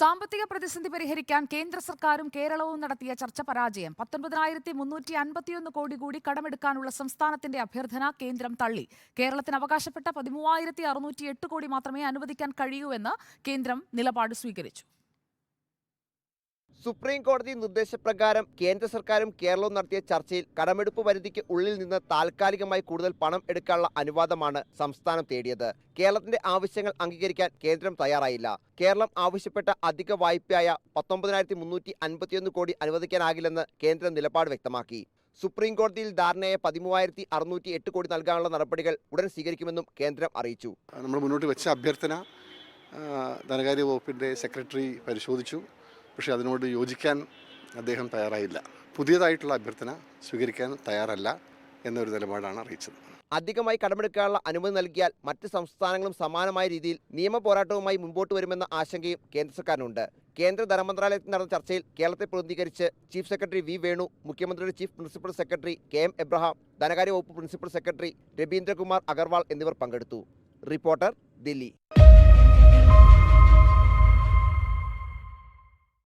സാമ്പത്തിക പ്രതിസന്ധി പരിഹരിക്കാൻ കേന്ദ്ര സർക്കാരും കേരളവും നടത്തിയ ചർച്ച പരാജയം. പത്തൊൻപതിനായിരത്തി മുന്നൂറ്റി അൻപത്തിയൊന്ന് കോടി കൂടി കടമെടുക്കാനുള്ള സംസ്ഥാനത്തിന്റെ അഭ്യർത്ഥന കേന്ദ്രം തള്ളി. കേരളത്തിന് അവകാശപ്പെട്ട പതിമൂവായിരത്തി അറുന്നൂറ്റി എട്ട് കോടി മാത്രമേ അനുവദിക്കാൻ കഴിയൂ എന്ന് കേന്ദ്രം നിലപാട് സ്വീകരിച്ചു. സുപ്രീം കോടതി നിർദ്ദേശപ്രകാരം കേന്ദ്ര സർക്കാരും കേരളവും നടത്തിയ ചർച്ചയിൽ കടമെടുപ്പ് പരിധിക്ക് ഉള്ളിൽ നിന്ന് താൽക്കാലികമായി കൂടുതൽ പണം എടുക്കാനുള്ള അനുവാദമാണ് സംസ്ഥാനം തേടിയത്. കേരളത്തിന്റെ ആവശ്യങ്ങൾ അംഗീകരിക്കാൻ കേന്ദ്രം തയ്യാറായില്ല. കേരളം ആവശ്യപ്പെട്ട അധിക വായ്പയായ പത്തൊമ്പതിനായിരത്തി മുന്നൂറ്റി അൻപത്തിയൊന്ന് കോടി അനുവദിക്കാനാകില്ലെന്ന് കേന്ദ്രം നിലപാട് വ്യക്തമാക്കി. സുപ്രീം കോടതിയിൽ ധാരണയായ പതിമൂവായിരത്തി അറുന്നൂറ്റി എട്ട് കോടി നൽകാനുള്ള നടപടികൾ ഉടൻ സ്വീകരിക്കുമെന്നും കേന്ദ്രം അറിയിച്ചു. നമ്മൾ മുന്നോട്ട് വെച്ച അഭ്യർത്ഥന ധനകാര്യ വകുപ്പിന്റെ സെക്രട്ടറി പരിശോധിച്ചു. പക്ഷേ അതിനോട് യോജിക്കാൻ അദ്ദേഹം തയ്യാറായില്ല. പുതിയതായിട്ടുള്ള അഭ്യർത്ഥന സ്വീകരിക്കാൻ തയ്യാറല്ല എന്നൊരു നിലപാടാണ് അറിയിച്ചത്. അധികമായി കടമെടുക്കാനുള്ള അനുമതി നൽകിയാൽ മറ്റ് സംസ്ഥാനങ്ങളും സമാനമായ രീതിയിൽ നിയമ പോരാട്ടവുമായി മുമ്പോട്ട് വരുമെന്ന ആശങ്കയും കേന്ദ്ര സർക്കാരിനുണ്ട്. കേന്ദ്ര ധനമന്ത്രാലയത്തിൽ നടന്ന ചർച്ചയിൽ കേരളത്തെ പ്രതിനിധീകരിച്ച് ചീഫ് സെക്രട്ടറി വി വേണു മുഖ്യമന്ത്രിയുടെ chief principal secretary K M Abraham ധനകാര്യ വകുപ്പ് പ്രിൻസിപ്പൽ സെക്രട്ടറി രവീന്ദ്രകുമാർ അഗർവാൾ എന്നിവർ പങ്കെടുത്തു. റിപ്പോർട്ടർ ദില്ലി.